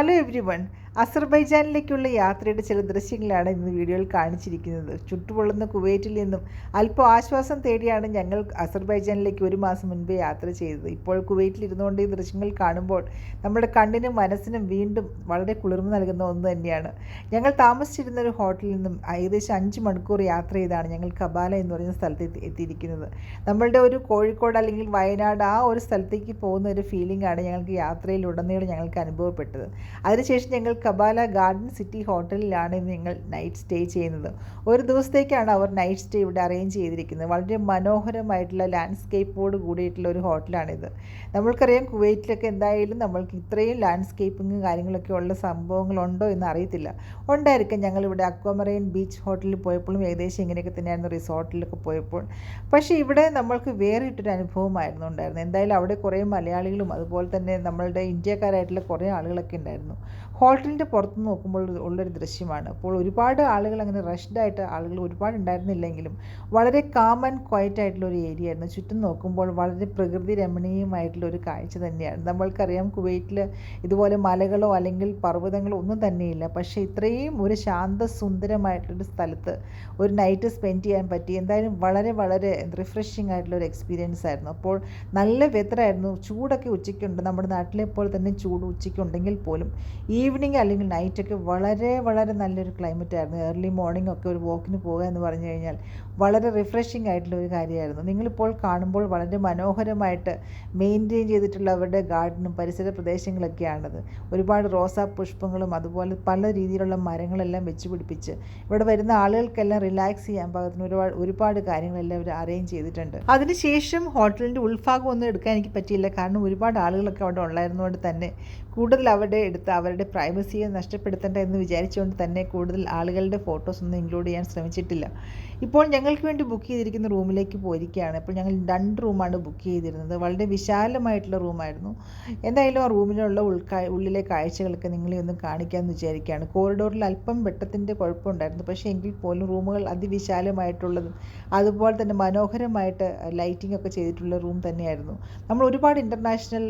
Hello everyone അസർബൈജാനിലേക്കുള്ള യാത്രയുടെ ചില ദൃശ്യങ്ങളാണ് ഇന്ന് വീഡിയോയിൽ കാണിച്ചിരിക്കുന്നത്. ചുട്ടുപൊള്ളുന്ന കുവൈറ്റിൽ നിന്നും അല്പം ആശ്വാസം തേടിയാണ് ഞങ്ങൾ അസർബൈജാനിലേക്ക് ഒരു മാസം മുൻപേ യാത്ര ചെയ്തത്. ഇപ്പോൾ കുവൈറ്റിൽ ഇരുന്നുകൊണ്ട് ഈ ദൃശ്യങ്ങൾ കാണുമ്പോൾ നമ്മുടെ കണ്ണിനും മനസ്സിനും വീണ്ടും വളരെ കുളിർമ നൽകുന്ന ഒന്ന് തന്നെയാണ്. ഞങ്ങൾ താമസിച്ചിരുന്ന ഒരു ഹോട്ടലിൽ നിന്നും ഏകദേശം അഞ്ച് മണിക്കൂർ യാത്ര ചെയ്താണ് ഞങ്ങൾ കബാല എന്ന് പറയുന്ന സ്ഥലത്ത് എത്തി എത്തിയിരിക്കുന്നത്. നമ്മളുടെ ഒരു കോഴിക്കോട് അല്ലെങ്കിൽ വയനാട് ആ ഒരു സ്ഥലത്തേക്ക് പോകുന്ന ഒരു ഫീലിംഗ് ആണ് ഞങ്ങൾക്ക് യാത്രയിലുടനീളം ഞങ്ങൾക്ക് അനുഭവപ്പെട്ടത്. അതിനുശേഷം ഞങ്ങൾ കബാല ഗാർഡൻ സിറ്റി ഹോട്ടലിലാണ് നിങ്ങൾ നൈറ്റ് സ്റ്റേ ചെയ്യുന്നത്. ഒരു ദിവസത്തേക്കാണ് അവർ നൈറ്റ് സ്റ്റേ ഇവിടെ അറേഞ്ച് ചെയ്തിരിക്കുന്നത്. വളരെ മനോഹരമായിട്ടുള്ള ലാൻഡ്സ്കേപ്പോട് കൂടിയിട്ടുള്ള ഒരു ഹോട്ടലാണിത്. നമ്മൾക്കറിയാം കുവൈറ്റിലൊക്കെ എന്തായാലും നമ്മൾക്ക് ഇത്രയും ലാൻഡ്സ്കേപ്പിങ്ങും കാര്യങ്ങളൊക്കെ ഉള്ള സംഭവങ്ങളുണ്ടോ എന്ന് അറിയത്തില്ല. ഉണ്ടായിരിക്കും ഞങ്ങളിവിടെ അക്വമറൈൻ ബീച്ച് ഹോട്ടലിൽ പോയപ്പോഴും ഏകദേശം ഇങ്ങനെയൊക്കെ തന്നെയായിരുന്നു റിസോർട്ടിലൊക്കെ പോയപ്പോൾ. പക്ഷേ ഇവിടെ നമ്മൾക്ക് വേറിട്ടൊരു അനുഭവമായിരുന്നു ഉണ്ടായിരുന്നത്. എന്തായാലും അവിടെ കുറേ മലയാളികളും അതുപോലെ തന്നെ നമ്മളുടെ ഇന്ത്യക്കാരായിട്ടുള്ള കുറേ ആളുകളൊക്കെ ഉണ്ടായിരുന്നു. ഹോട്ടലിന്റെ പുറത്ത് നോക്കുമ്പോൾ ഉള്ളൊരു ദൃശ്യമാണ്. അപ്പോൾ ഒരുപാട് ആളുകൾ അങ്ങനെ റഷ്ഡായിട്ട് ആളുകൾ ഒരുപാട് ഉണ്ടായിരുന്നില്ലെങ്കിലും വളരെ കാം ആൻഡ് ക്വയറ്റ് ആയിട്ടുള്ള ഒരു ഏരിയ ആയിരുന്നു. ചുറ്റും നോക്കുമ്പോൾ വളരെ പ്രകൃതി രമണീയമായിട്ടുള്ള ഒരു കാഴ്ച തന്നെയാണ്. നമ്മൾക്കറിയാം കുവൈറ്റിൽ ഇതുപോലെ മലകളോ അല്ലെങ്കിൽ പർവതങ്ങളോ ഒന്നും തന്നെയില്ല. പക്ഷേ ഇത്രയും ഒരു ശാന്ത സുന്ദരമായിട്ടുള്ളൊരു സ്ഥലത്ത് ഒരു നൈറ്റ് സ്പെൻഡ് ചെയ്യാൻ പറ്റി. എന്തായാലും വളരെ വളരെ റിഫ്രഷിംഗ് ആയിട്ടുള്ള ഒരു എക്സ്പീരിയൻസ് ആയിരുന്നു. അപ്പോൾ നല്ല വെതറായിരുന്നു ചൂടൊക്കെ ഉച്ചയ്ക്കുണ്ട്. നമ്മുടെ നാട്ടിലെ പോലെ തന്നെ ചൂട് ഉച്ചയ്ക്കുണ്ടെങ്കിൽ പോലും ഈവനിങ് അല്ലെങ്കിൽ നൈറ്റൊക്കെ വളരെ വളരെ നല്ലൊരു ക്ലൈമറ്റ് ആയിരുന്നു. ഏർലി മോർണിംഗ് ഒക്കെ ഒരു വാക്കിന് പോകുക എന്ന് പറഞ്ഞു കഴിഞ്ഞാൽ വളരെ റിഫ്രഷിംഗ് ആയിട്ടുള്ള ഒരു കാര്യമായിരുന്നു. നിങ്ങളിപ്പോൾ കാണുമ്പോൾ വളരെ മനോഹരമായിട്ട് മെയിന്റെയിൻ ചെയ്തിട്ടുള്ള അവരുടെ ഗാർഡനും പരിസര പ്രദേശങ്ങളൊക്കെയാണത്. ഒരുപാട് റോസാ പുഷ്പങ്ങളും അതുപോലെ പല രീതിയിലുള്ള മരങ്ങളെല്ലാം വെച്ച് പിടിപ്പിച്ച് ഇവിടെ വരുന്ന ആളുകൾക്കെല്ലാം റിലാക്സ് ചെയ്യാൻ പാകത്തിന് ഒരുപാട് ഒരുപാട് കാര്യങ്ങളെല്ലാം അവർ അറേഞ്ച് ചെയ്തിട്ടുണ്ട്. അതിനുശേഷം ഹോട്ടലിന്റെ ഉൾഭാഗം ഒന്നും എടുക്കാൻ എനിക്ക് പറ്റിയില്ല. കാരണം ഒരുപാട് ആളുകളൊക്കെ അവിടെ ഉള്ളായിരുന്നുകൊണ്ട് തന്നെ കൂടുതൽ അവരുടെ എടുത്ത് അവരുടെ പ്രൈവസിയെ നഷ്ടപ്പെടുത്തേണ്ട എന്ന് വിചാരിച്ചുകൊണ്ട് തന്നെ കൂടുതൽ ആളുകളുടെ ഫോട്ടോസ് ഒന്നും ഇൻക്ലൂഡ് ചെയ്യാൻ ശ്രമിച്ചിട്ടില്ല. ഇപ്പോൾ ഞങ്ങൾക്ക് വേണ്ടി ബുക്ക് ചെയ്തിരിക്കുന്ന റൂമിലേക്ക് പോയിരിക്കുകയാണ്. ഇപ്പോൾ ഞങ്ങൾ രണ്ട് റൂമാണ് ബുക്ക് ചെയ്തിരുന്നത്. വളരെ വിശാലമായിട്ടുള്ള റൂമായിരുന്നു. എന്തായാലും ആ റൂമിലുള്ള ഉൾക്കാ ഉള്ളിലെ കാഴ്ചകളൊക്കെ നിങ്ങളെ ഒന്ന് കാണിക്കാമെന്ന് വിചാരിക്കുകയാണ്. കോറിഡോറിൽ അല്പം വെട്ടത്തിന്റെ കുഴപ്പമുണ്ടായിരുന്നു. പക്ഷേ എങ്കിൽ പോലും റൂമുകൾ അതിവിശാലമായിട്ടുള്ളതും അതുപോലെ തന്നെ മനോഹരമായിട്ട് ലൈറ്റിംഗ് ഒക്കെ ചെയ്തിട്ടുള്ള റൂം തന്നെയായിരുന്നു. നമ്മൾ ഒരുപാട് ഇന്റർനാഷണൽ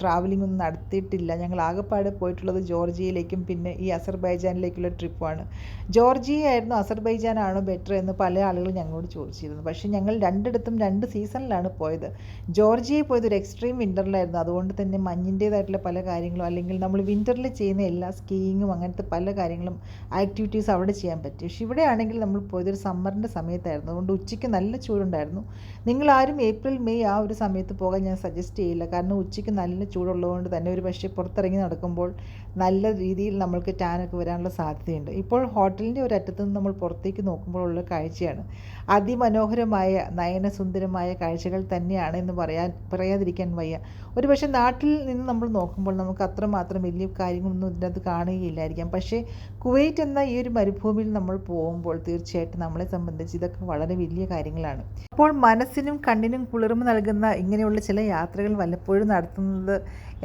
ട്രാവലിംഗ് ഒന്നും നടത്തിയിട്ടില്ല. ഞങ്ങൾ ആകെപ്പാടെ പോയിട്ടുള്ളത് ജോർജിയയിലേക്കും പിന്നെ ഈ അസർബൈജാനിലേക്കുള്ള ട്രിപ്പാണ് ജോർജിയ ആയിരുന്നു അസർബൈജാനാണോ ബെറ്റർ എന്ന് പല ആളുകളും ഞങ്ങളോട് ചോദിച്ചിരുന്നു. പക്ഷേ ഞങ്ങൾ രണ്ടിടത്തും രണ്ട് സീസണിലാണ് പോയത്. ജോർജിയയിൽ പോയത് ഒരു എക്സ്ട്രീം വിന്ററിലായിരുന്നു അതുകൊണ്ട് തന്നെ മഞ്ഞിന്റേതായിട്ടുള്ള പല കാര്യങ്ങളും അല്ലെങ്കിൽ നമ്മൾ വിന്ററിൽ ചെയ്യുന്ന എല്ലാ സ്കീയിങ്ങും അങ്ങനത്തെ പല കാര്യങ്ങളും ആക്ടിവിറ്റീസ് അവിടെ ചെയ്യാൻ പറ്റി. പക്ഷേ ഇവിടെ ആണെങ്കിൽ നമ്മൾ പോയത് ഒരു സമ്മറിന്റെ സമയത്തായിരുന്നു. അതുകൊണ്ട് ഉച്ചയ്ക്ക് നല്ല ചൂടുണ്ടായിരുന്നു. നിങ്ങൾ ആരും ഏപ്രിൽ മെയ് ആ ഒരു സമയത്ത് പോകാൻ ഞാൻ സജസ്റ്റ് ചെയ്യില്ല. കാരണം ഉച്ചയ്ക്ക് നല്ല ചൂടുള്ളതുകൊണ്ട് തന്നെ ഒരു പക്ഷേ പുറത്തിറങ്ങി നടക്കുമ്പോൾ നല്ല രീതിയിൽ നമ്മൾക്ക് ടാനൊക്കെ വരാനുള്ള സാധ്യതയുണ്ട്. ഇപ്പോൾ ഹോട്ടലിന്റെ ഒരു അറ്റത്ത് നിന്ന് നമ്മൾ പുറത്തേക്ക് നോക്കുമ്പോഴുള്ള കാഴ്ചയാണ്. അതിമനോഹരമായ നയനസുന്ദരമായ കാഴ്ചകൾ തന്നെയാണ് എന്ന് പറയാൻ പറയാതിരിക്കാൻ വയ്യ. ഒരു പക്ഷേ നാട്ടിൽ നിന്ന് നമ്മൾ നോക്കുമ്പോൾ നമുക്ക് അത്രമാത്രം വലിയ കാര്യങ്ങളൊന്നും ഇതിനകത്ത് കാണുകയില്ലായിരിക്കാം. പക്ഷേ കുവൈറ്റ് എന്ന ഈ ഒരു മരുഭൂമിയിൽ നമ്മൾ പോകുമ്പോൾ തീർച്ചയായിട്ടും നമ്മളെ സംബന്ധിച്ച് ഇതൊക്കെ വളരെ വലിയ കാര്യങ്ങളാണ്. അപ്പോൾ മനസ്സിനും കണ്ണിനും കുളിർമ നൽകുന്ന ഇങ്ങനെയുള്ള ചില യാത്രകൾ വല്ലപ്പോഴും നടത്തുന്നത്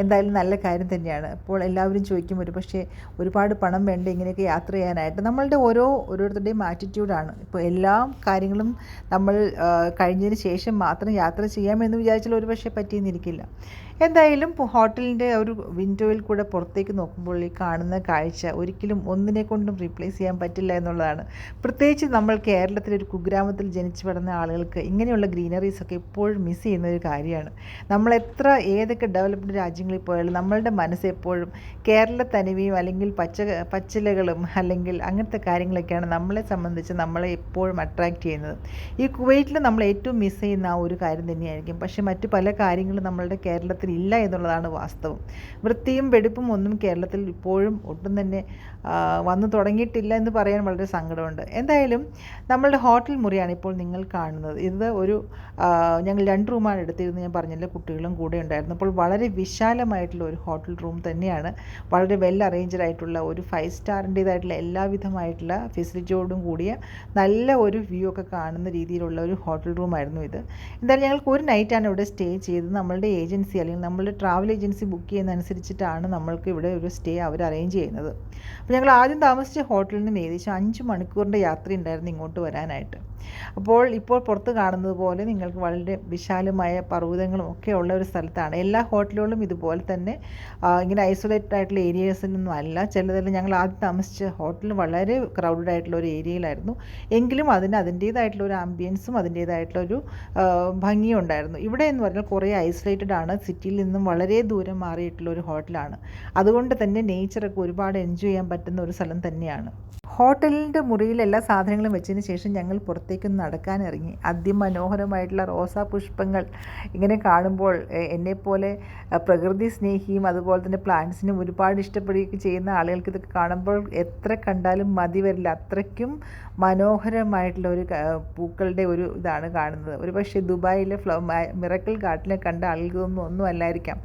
എന്തായാലും നല്ല കാര്യം തന്നെയാണ്. അപ്പോൾ എല്ലാവരും ചോദിക്കും ഒരു പക്ഷേ ഒരുപാട് പണം വേണ്ട ഇങ്ങനെയൊക്കെ യാത്ര ചെയ്യാനായിട്ട്? നമ്മളുടെ ഓരോ ഓരോരുത്തരുടെയും ആറ്റിറ്റ്യൂഡാണ് ഇപ്പോൾ എല്ലാ കാര്യങ്ങളും നമ്മൾ കഴിഞ്ഞതിന് ശേഷം മാത്രം യാത്ര ചെയ്യാമെന്ന് വിചാരിച്ചാൽ ഒരു പക്ഷേ പറ്റിയെന്നിരിക്കില്ല. എന്തായാലും ഹോട്ടലിന്റെ ഒരു വിൻഡോയിൽ കൂടെ പുറത്തേക്ക് നോക്കുമ്പോൾ ഈ കാണുന്ന കാഴ്ച ഒരിക്കലും ഒന്നിനെ കൊണ്ടും റീപ്ലേസ് ചെയ്യാൻ പറ്റില്ല എന്നുള്ളതാണ്. പ്രത്യേകിച്ച് നമ്മൾ കേരളത്തിലെ ഒരു കുഗ്രാമത്തിൽ ജനിച്ചു വളർന്ന ആളുകൾക്ക് ഇങ്ങനെയുള്ള ഗ്രീനറീസ് ഒക്കെ എപ്പോഴും മിസ് ചെയ്യുന്ന ഒരു കാര്യമാണ്. നമ്മൾ എത്ര ഏതൊക്കെ ഡെവലപ്ഡ് രാജ്യങ്ങളിൽ പോയാലും നമ്മളുടെ മനസ്സ് എപ്പോഴും കേരള തനിവയും അല്ലെങ്കിൽ പച്ച പച്ചിലകളും അല്ലെങ്കിൽ അങ്ങനത്തെ കാര്യങ്ങളൊക്കെയാണ് നമ്മളെ സംബന്ധിച്ച് നമ്മളെ എപ്പോഴും അട്രാക്റ്റ് ചെയ്യുന്നത്. ഈ കുവൈറ്റിൽ നമ്മൾ ഏറ്റവും മിസ് ചെയ്യുന്ന ആ ഒരു കാര്യം തന്നെയായിരിക്കും. പക്ഷേ മറ്റു പല കാര്യങ്ങളും നമ്മളുടെ കേരളത്തിൽ ഇല്ല എന്നുള്ളതാണ് വാസ്തവം. വൃത്തിയും വെടിപ്പും ഒന്നും കേരളത്തിൽ ഇപ്പോഴും ഒട്ടും തന്നെ വന്നു തുടങ്ങിയിട്ടില്ല എന്ന് പറയാൻ വളരെ സങ്കടമുണ്ട്. എന്തായാലും നമ്മളുടെ ഹോട്ടൽ മുറിയാണ് ഇപ്പോൾ നിങ്ങൾ കാണുന്നത്. ഇത് ഒരു ഞങ്ങൾ രണ്ട് റൂമാണ് എടുത്തിരുന്നത്. ഞാൻ പറഞ്ഞില്ല കുട്ടികളും കൂടെ ഉണ്ടായിരുന്നു. അപ്പോൾ വളരെ വിശാലമായിട്ടുള്ള ഒരു ഹോട്ടൽ റൂം തന്നെയാണ്. വളരെ വെൽ അറേഞ്ച്ഡ് ആയിട്ടുള്ള ഒരു ഫൈവ് സ്റ്റാറിന്റേതായിട്ടുള്ള എല്ലാവിധമായിട്ടുള്ള ഫെസിലിറ്റിയോടും കൂടിയ നല്ല ഒരു വ്യൂ ഒക്കെ കാണുന്ന രീതിയിലുള്ള ഒരു ഹോട്ടൽ റൂമായിരുന്നു ഇത്. എന്തായാലും ഞങ്ങൾക്ക് ഒരു നൈറ്റാണ് ഇവിടെ സ്റ്റേ ചെയ്തത്. നമ്മളുടെ ഏജൻസി അല്ലെങ്കിൽ നമ്മൾ ട്രാവൽ ഏജൻസി ബുക്ക് ചെയ്യുന്നതനുസരിച്ചിട്ടാണ് നമ്മൾക്ക് ഇവിടെ ഒരു സ്റ്റേ അവർ അറേഞ്ച് ചെയ്യുന്നത്. അപ്പോൾ ഞങ്ങൾ ആദ്യം താമസിച്ച ഹോട്ടലിൽ നിന്ന് ഏകദേശം അഞ്ച് മണിക്കൂറിന്റെ യാത്ര ഉണ്ടായിരുന്നു ഇങ്ങോട്ട് വരാനായിട്ട്. അപ്പോൾ ഇപ്പോൾ പുറത്ത് കാണുന്നത് പോലെ നിങ്ങൾക്ക് വളരെ വിശാലമായ പർവതങ്ങളും ഒക്കെ ഉള്ള ഒരു സ്ഥലത്താണ്. എല്ലാ ഹോട്ടലുകളും ഇതുപോലെ തന്നെ ഇങ്ങനെ ഐസൊലേറ്റഡ് ആയിട്ടുള്ള ഏരിയാസിലൊന്നും അല്ല. ചിലതെല്ലാം ഞങ്ങൾ ആദ്യം താമസിച്ച ഹോട്ടൽ വളരെ ക്രൗഡഡ് ആയിട്ടുള്ള ഒരു ഏരിയയിലായിരുന്നു എങ്കിലും അതിന് അതിന്റേതായിട്ടുള്ള ഒരു ആംബിയൻസും അതിന്റേതായിട്ടുള്ള ഒരു ഭംഗിയും ഉണ്ടായിരുന്നു. ഇവിടെ എന്ന് പറഞ്ഞാൽ കുറേ ഐസൊലേറ്റഡ് ആണ്. സിറ്റിയിൽ നിന്നും വളരെ ദൂരം മാറിയിട്ടുള്ള ഒരു ഹോട്ടലാണ്. അതുകൊണ്ട് തന്നെ നേച്ചറൊക്കെ ഒരുപാട് എൻജോയ് ചെയ്യാൻ പറ്റുന്ന ഒരു സ്ഥലം തന്നെയാണ്. ഹോട്ടലിന്റെ മുറിയിൽ എല്ലാ സാധനങ്ങളും വെച്ചതിന് ശേഷം ഞങ്ങൾ പുറത്തേക്ക് നടക്കാനിറങ്ങി അതിമനോഹരമായിട്ടുള്ള റോസാ പുഷ്പങ്ങൾ ഇങ്ങനെ കാണുമ്പോൾ എന്നെപ്പോലെ പ്രകൃതി സ്നേഹിയും അതുപോലെ തന്നെ പ്ലാന്റ്സിനും ഒരുപാട് ഇഷ്ടപ്പെടുകയൊക്കെ ചെയ്യുന്ന ആളുകൾക്ക് ഇതൊക്കെ കാണുമ്പോൾ എത്ര കണ്ടാലും മതി വരില്ല. അത്രയ്ക്കും മനോഹരമായിട്ടുള്ള ഒരു പൂക്കളുടെ ഒരു ഇതാണ് കാണുന്നത്. ഒരു പക്ഷേ ദുബായിലെ ഫ്ലോ മിറക്കിൾ കാട്ടിലെ കണ്ട ആളുകൾക്കൊന്നും ഒന്നും അല്ലായിരിക്കാം.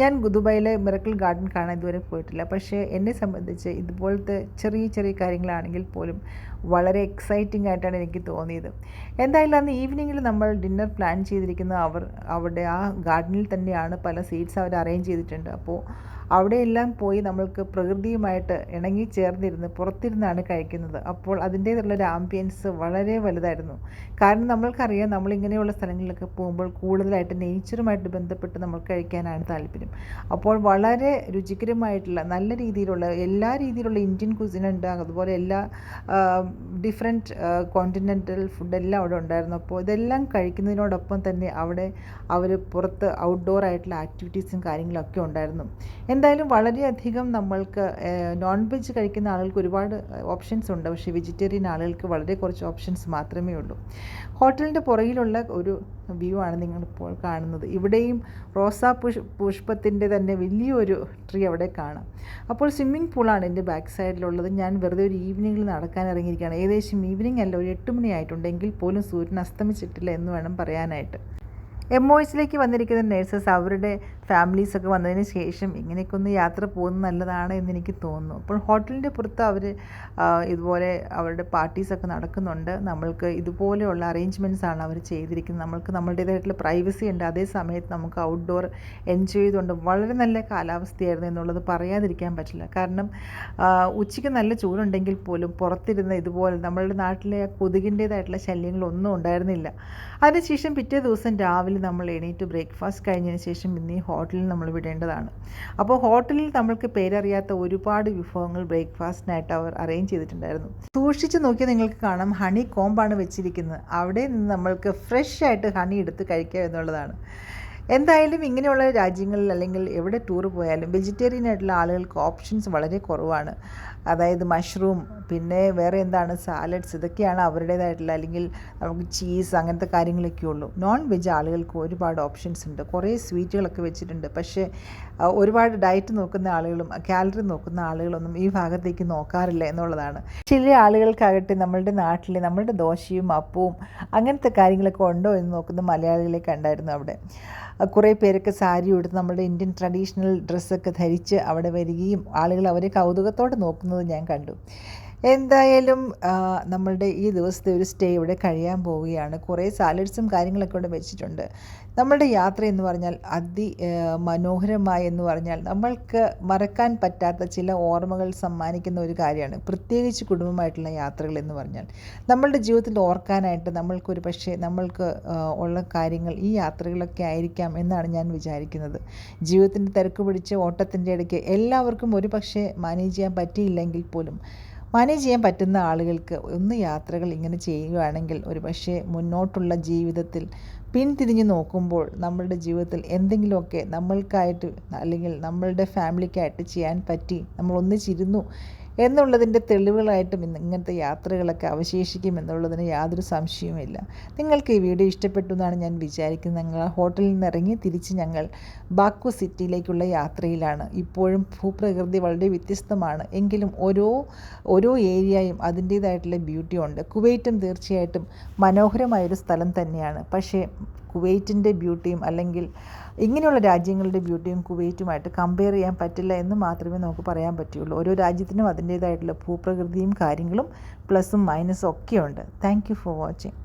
ഞാൻ ദുബായിലെ മിറക്കിൾ ഗാർഡൻ കാണാൻ ഇതുവരെ പോയിട്ടില്ല. പക്ഷേ എന്നെ സംബന്ധിച്ച് ഇതുപോലത്തെ ചെറിയ ചെറിയ കാര്യങ്ങളാണെങ്കിൽ പോലും വളരെ എക്സൈറ്റിംഗ് ആയിട്ടാണ് എനിക്ക് തോന്നിയത്. എന്തായാലും അന്ന് ഈവനിങ്ങിൽ നമ്മൾ ഡിന്നർ പ്ലാൻ ചെയ്തിരിക്കുന്ന അവർ അവിടെ ആ ഗാർഡനിൽ തന്നെയാണ് പല സീറ്റ്സ് അവർ അറേഞ്ച് ചെയ്തിട്ടുണ്ട്. അപ്പോൾ അവിടെയെല്ലാം പോയി നമ്മൾക്ക് പ്രകൃതിയുമായിട്ട് ഇണങ്ങി ചേർന്നിരുന്ന് പുറത്തിരുന്നാണ് കഴിക്കുന്നത്. അപ്പോൾ അതിന്റേതുള്ളൊരു ആംബിയൻസ് വളരെ വലുതായിരുന്നു. കാരണം നമ്മൾക്കറിയാം നമ്മളിങ്ങനെയുള്ള സ്ഥലങ്ങളിലൊക്കെ പോകുമ്പോൾ കൂടുതലായിട്ട് നേച്ചറുമായിട്ട് ബന്ധപ്പെട്ട് നമ്മൾ കഴിക്കാനാണ് താല്പര്യം. അപ്പോൾ വളരെ രുചികരമായിട്ടുള്ള നല്ല രീതിയിലുള്ള എല്ലാ രീതിയിലുള്ള ഇന്ത്യൻ കുസിനുണ്ട് അതുപോലെ എല്ലാ ഡിഫറെന്റ് കോണ്ടിനെന്റൽ ഫുഡെല്ലാം അവിടെ ഉണ്ടായിരുന്നു. അപ്പോൾ ഇതെല്ലാം കഴിക്കുന്നതിനോടൊപ്പം തന്നെ അവിടെ അവർ പുറത്ത് ഔട്ട്ഡോർ ആയിട്ടുള്ള ആക്ടിവിറ്റീസും കാര്യങ്ങളൊക്കെ ഉണ്ടായിരുന്നു. എന്തായാലും വളരെയധികം നമ്മൾക്ക് നോൺ വെജ് കഴിക്കുന്ന ആളുകൾക്ക് ഒരുപാട് ഓപ്ഷൻസ് ഉണ്ട്. പക്ഷേ വെജിറ്റേറിയൻ ആളുകൾക്ക് വളരെ കുറച്ച് ഓപ്ഷൻസ് മാത്രമേ ഉള്ളൂ. ഹോട്ടലിന്റെ പുറകിലുള്ള ഒരു വ്യൂ ആണ് നിങ്ങളിപ്പോൾ കാണുന്നത്. ഇവിടെയും റോസാ പുഷ് പുഷ്പത്തിന്റെ തന്നെ വലിയൊരു ട്രീ അവിടെ കാണാം. അപ്പോൾ സ്വിമ്മിംഗ് പൂളാണ് എന്റെ ബാക്ക് സൈഡിലുള്ളത് ഞാൻ വെറുതെ ഒരു ഈവനിങ്ങിൽ നടക്കാൻ ഇറങ്ങിയിരിക്കുകയാണ്. ഏകദേശം ഈവനിങ് അല്ല ഒരു എട്ട് മണിയായിട്ടുണ്ടെങ്കിൽ പോലും സൂര്യൻ അസ്തമിച്ചിട്ടില്ല എന്ന് വേണം പറയാനായിട്ട്. എം ഒ എസിലേക്ക് വന്നിരിക്കുന്ന നേഴ്സസ് അവരുടെ ഫാമിലീസൊക്കെ വന്നതിന് ശേഷം ഇങ്ങനെയൊക്കെ ഒന്ന് യാത്ര പോകുന്നത് നല്ലതാണ് എന്ന് എനിക്ക് തോന്നുന്നു. അപ്പോൾ ഹോട്ടലിന്റെ പുറത്ത് അവർ ഇതുപോലെ അവരുടെ പാർട്ടീസൊക്കെ നടക്കുന്നുണ്ട്. നമ്മൾക്ക് ഇതുപോലെയുള്ള അറേഞ്ച്മെന്റ്സ് ആണ് അവർ ചെയ്തിരിക്കുന്നത്. നമ്മൾക്ക് നമ്മളുടേതായിട്ടുള്ള പ്രൈവസി ഉണ്ട്. അതേ സമയത്ത് നമുക്ക് ഔട്ട്ഡോർ എൻജോയ് ചെയ്തുകൊണ്ട് വളരെ നല്ല കാലാവസ്ഥയായിരുന്നു എന്നുള്ളത് പറയാതിരിക്കാൻ പറ്റില്ല. കാരണം ഉച്ചയ്ക്ക് നല്ല ചൂടുണ്ടെങ്കിൽ പോലും പുറത്തിരുന്ന ഇതുപോലെ നമ്മളുടെ നാട്ടിലെ കൊതുകിന്റേതായിട്ടുള്ള ശല്യങ്ങളൊന്നും ഉണ്ടായിരുന്നില്ല. അതിനുശേഷം പിറ്റേ ദിവസം രാവിലെ നമ്മൾ എണീറ്റ് ബ്രേക്ക്ഫാസ്റ്റ് കഴിഞ്ഞതിന് ശേഷം ഇന്ന് ഹോട്ടലിൽ നമ്മൾ വിടേണ്ടതാണ്. അപ്പോൾ ഹോട്ടലിൽ നമ്മൾക്ക് പേരറിയാത്ത ഒരുപാട് വിഭവങ്ങൾ ബ്രേക്ക്ഫാസ്റ്റിനായിട്ട് അവർ അറേഞ്ച് ചെയ്തിട്ടുണ്ടായിരുന്നു. സൂക്ഷിച്ച് നോക്കിയാൽ നിങ്ങൾക്ക് കാണാം ഹണി കോമ്പാണ് വെച്ചിരിക്കുന്നത്. അവിടെ നിന്ന് നമ്മൾക്ക് ഫ്രഷ് ആയിട്ട് ഹണി എടുത്ത് കഴിക്കുക എന്നുള്ളതാണ്. എന്തായാലും ഇങ്ങനെയുള്ള രാജ്യങ്ങളിൽ അല്ലെങ്കിൽ എവിടെ ടൂർ പോയാലും വെജിറ്റേറിയൻ ആയിട്ടുള്ള ആളുകൾക്ക് ഓപ്ഷൻസ് വളരെ കുറവാണ്. അതായത് മഷ്റൂം പിന്നെ വേറെ എന്താണ് സാലഡ്സ് ഇതൊക്കെയാണ് അവരുടേതായിട്ടുള്ള അല്ലെങ്കിൽ നമുക്ക് ചീസ് അങ്ങനത്തെ കാര്യങ്ങളൊക്കെ ഉള്ളൂ. നോൺ വെജ് ആളുകൾക്ക് ഒരുപാട് ഓപ്ഷൻസ് ഉണ്ട്. കുറേ സ്വീറ്റുകളൊക്കെ വെച്ചിട്ടുണ്ട്. പക്ഷേ ഒരുപാട് ഡയറ്റ് നോക്കുന്ന ആളുകളും കാലറി നോക്കുന്ന ആളുകളൊന്നും ഈ ഭാഗത്തേക്ക് നോക്കാറില്ല എന്നുള്ളതാണ്. ചില ആളുകൾക്കാകട്ടെ നമ്മളുടെ നാട്ടിൽ നമ്മളുടെ ദോശയും അപ്പവും അങ്ങനത്തെ കാര്യങ്ങളൊക്കെ ഉണ്ടോ എന്ന് നോക്കുന്ന മലയാളികളെ കണ്ടായിരുന്നു അവിടെ. കുറേ പേരൊക്കെ സാരി ഉടുത്ത് നമ്മുടെ ഇന്ത്യൻ ട്രഡീഷണൽ ഡ്രസ്സൊക്കെ ധരിച്ച് അവിടെ വരികയും ആളുകൾ അവരെ കൗതുകത്തോടെ നോക്കുന്നത് ഞാൻ കണ്ടു. എന്തായാലും നമ്മളുടെ ഈ ദിവസത്തെ ഒരു സ്റ്റേ ഇവിടെ കഴിയാൻ പോവുകയാണ്. കുറേ സാലഡ്സും കാര്യങ്ങളൊക്കെ ഇവിടെ വെച്ചിട്ടുണ്ട്. നമ്മളുടെ യാത്ര എന്ന് പറഞ്ഞാൽ അതി മനോഹരമായി എന്ന് പറഞ്ഞാൽ നമ്മൾക്ക് മറക്കാൻ പറ്റാത്ത ചില ഓർമ്മകൾ സമ്മാനിക്കുന്ന ഒരു കാര്യമാണ്. പ്രത്യേകിച്ച് കുടുംബമായിട്ടുള്ള യാത്രകൾ എന്ന് പറഞ്ഞാൽ. നമ്മളുടെ ജീവിതത്തിൽ ഓർക്കാനായിട്ട് നമ്മൾക്കൊരു പക്ഷേ നമ്മൾക്ക് ഉള്ള കാര്യങ്ങൾ ഈ യാത്രകളൊക്കെ ആയിരിക്കാം എന്നാണ് ഞാൻ വിചാരിക്കുന്നത്. ജീവിതത്തിന്റെ തിരക്ക് പിടിച്ച് ഓട്ടത്തിന്റെ ഇടയ്ക്ക് എല്ലാവർക്കും ഒരു പക്ഷേ മാനേജ് ചെയ്യാൻ പറ്റിയില്ലെങ്കിൽ പോലും മാനേജ് ചെയ്യാൻ പറ്റുന്ന ആളുകൾക്ക് ഒന്ന് യാത്രകൾ ഇങ്ങനെ ചെയ്യുകയാണെങ്കിൽ ഒരു പക്ഷേ മുന്നോട്ടുള്ള ജീവിതത്തിൽ പിന്തിരിഞ്ഞ് നോക്കുമ്പോൾ നമ്മളുടെ ജീവിതത്തിൽ എന്തെങ്കിലുമൊക്കെ നമ്മൾക്കായിട്ട് അല്ലെങ്കിൽ നമ്മളുടെ ഫാമിലിക്കായിട്ട് ചെയ്യാൻ പറ്റി നമ്മൾ ഒന്നിച്ചിരുന്നു എന്നുള്ളതിന്റെ തെളിവുകളായിട്ടും ഇങ്ങനത്തെ യാത്രകളൊക്കെ അവശേഷിക്കും എന്നുള്ളതിന് യാതൊരു സംശയവുമില്ല നിങ്ങൾക്ക് ഈ വീഡിയോ ഇഷ്ടപ്പെട്ടു എന്നാണ് ഞാൻ വിചാരിക്കുന്നത്. ഞങ്ങൾ ഹോട്ടലിൽ നിന്ന് ഇറങ്ങി തിരിച്ച് ഞങ്ങൾ ബാക്കു സിറ്റിയിലേക്കുള്ള യാത്രയിലാണ്. ഇപ്പോഴും ഭൂപ്രകൃതി വളരെ വ്യത്യസ്തമാണ്. എങ്കിലും ഓരോ ഓരോ ഏരിയയും അതിന്റേതായിട്ടുള്ള ബ്യൂട്ടി ഉണ്ട്. കുവൈറ്റും തീർച്ചയായിട്ടും മനോഹരമായൊരു സ്ഥലം തന്നെയാണ്. പക്ഷേ കുവൈറ്റിന്റെ ബ്യൂട്ടിയും അല്ലെങ്കിൽ ഇങ്ങനെയുള്ള രാജ്യങ്ങളുടെ ബ്യൂട്ടിയും കുവൈറ്റുമായിട്ട് കമ്പയർ ചെയ്യാൻ പറ്റില്ല എന്ന് മാത്രമേ നമുക്ക് പറയാൻ പറ്റുള്ളൂ. ഓരോ രാജ്യത്തിനും അതിന്റേതായിട്ടുള്ള ഭൂപ്രകൃതിയും കാര്യങ്ങളും പ്ലസും മൈനസും ഒക്കെയുണ്ട് താങ്ക് യു ഫോർ വാച്ചിങ്